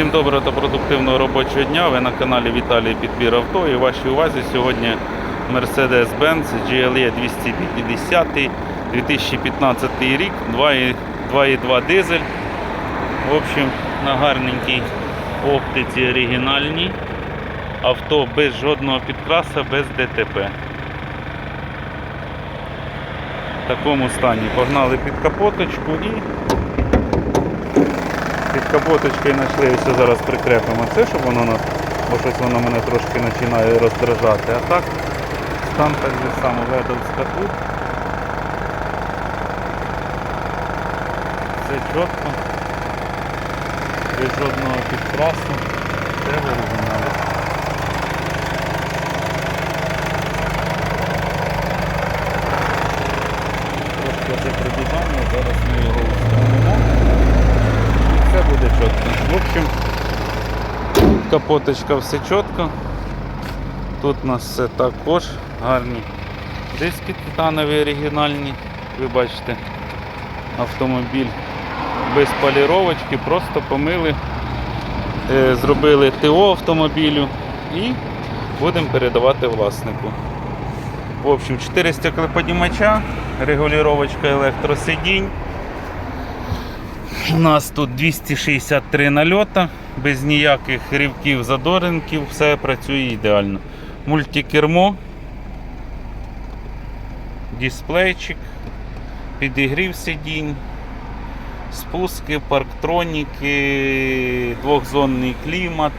Всім доброго та продуктивного робочого дня. Ви на каналі Віталій Підбір авто і в вашій увазі сьогодні Mercedes-Benz GLE 250 2015 рік, 2,2 2,2 дизель. В общем, на гарненькій оптиці оригінальній. Авто без жодного підкраса, без ДТП. В такому стані погнали під капоточку і під капоточкою знайшли, ось зараз прикрепимо це, щоб воно нас, бо щось воно мене трошки починає роздражати. А так, стан так же само ведовська тут. Все чітко. Без жодного підкрасу. Це в оригіналі. Трошки це придумано, зараз ми його встановимо. Буде чітко. В общем, капоточка все чітко. Тут у нас все також гарні диски титанові оригінальні. Ви бачите, автомобіль без поліровочки, просто помили, е, зробили ТО автомобілю і будемо передавати власнику. В общем, 4 стеклоподімача, регулювачка електросидінь. У нас тут 263 нальота, без ніяких рівків, задоринків, все працює ідеально. Мультикермо, дисплейчик, підігрів сидінь, спуски, парктроніки, двохзонний клімат.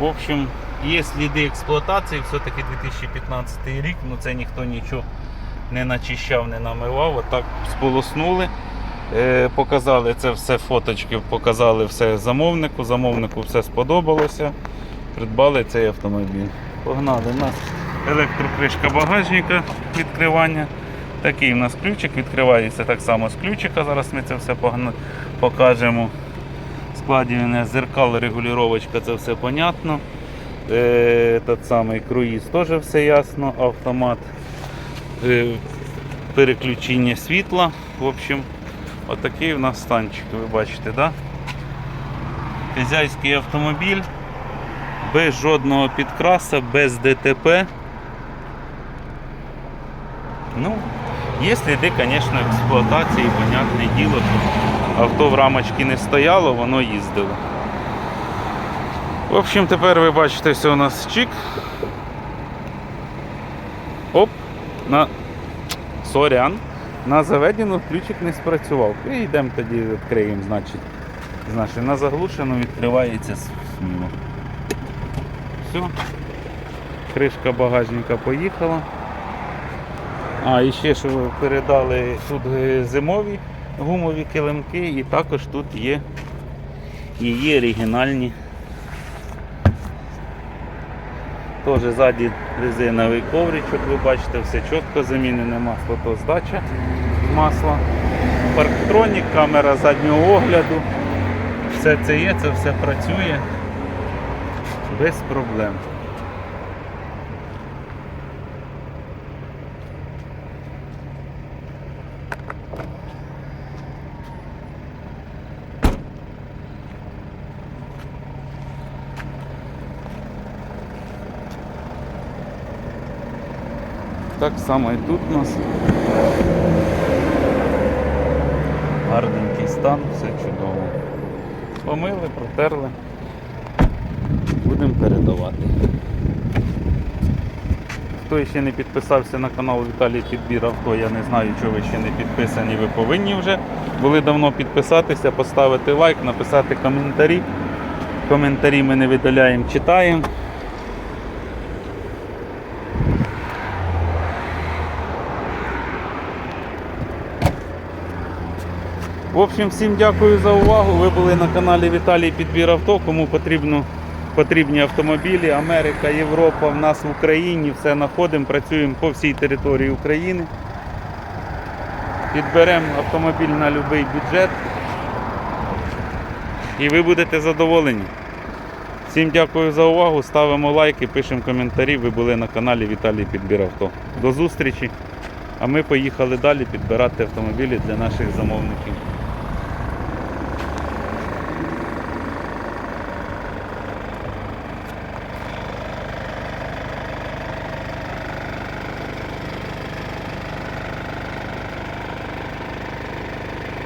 В общем, є сліди експлуатації, все-таки 2015 рік, ну це ніхто нічого не начищав, не намивав, отак сполоснули. Е, Показали це все фоточки, показали все замовнику. Замовнику все сподобалося. Придбали цей автомобіль. Погнали. У нас електрокришка багажника відкривання. Такий у нас ключик відкривається так само з ключика. Зараз ми це все покажемо. Складення зеркал, регулювачка, це все понятно. Е, Тот самий круїз теж все ясно, автомат, е, переключення світла. В общем, Отакий у нас станчик, ви бачите, да? Хазяйський автомобіль, без жодного підкраса, без ДТП. Ну, є сліди, звісно, експлуатації, понятне діло, авто в рамочці не стояло, воно їздило. В общем, тепер ви бачите, все у нас чик. Оп, на сорян. На заведену ключик не спрацював. І йдемо тоді відкриємо, значить. Значить, на заглушену відкривається сміло. Все. Кришка багажника поїхала. А, і ще що передали тут е, зимові гумові килимки і також тут є її оригінальні. Теж ззаді резиновий ковричок, ви бачите, все чітко, замінене масло, то здача масла. Парктронік, камера заднього огляду. Все це є, це все працює без проблем. Так само і тут у нас. Гарненький стан, все чудово. Помили, протерли. Будемо передавати. Хто ще не підписався на канал Віталій Підбір авто, я не знаю, чого ви ще не підписані, ви повинні вже. Були давно підписатися, поставити лайк, написати коментарі. Коментарі ми не видаляємо, читаємо. В общем, всім дякую за увагу. Ви були на каналі Віталій Підбір авто. Кому потрібно, потрібні автомобілі, Америка, Європа, в нас в Україні, все знаходимо, працюємо по всій території України. Підберемо автомобіль на будь-який бюджет. І ви будете задоволені. Всім дякую за увагу. Ставимо лайки, пишемо коментарі. Ви були на каналі Віталій Підбір авто. До зустрічі. А ми поїхали далі підбирати автомобілі для наших замовників.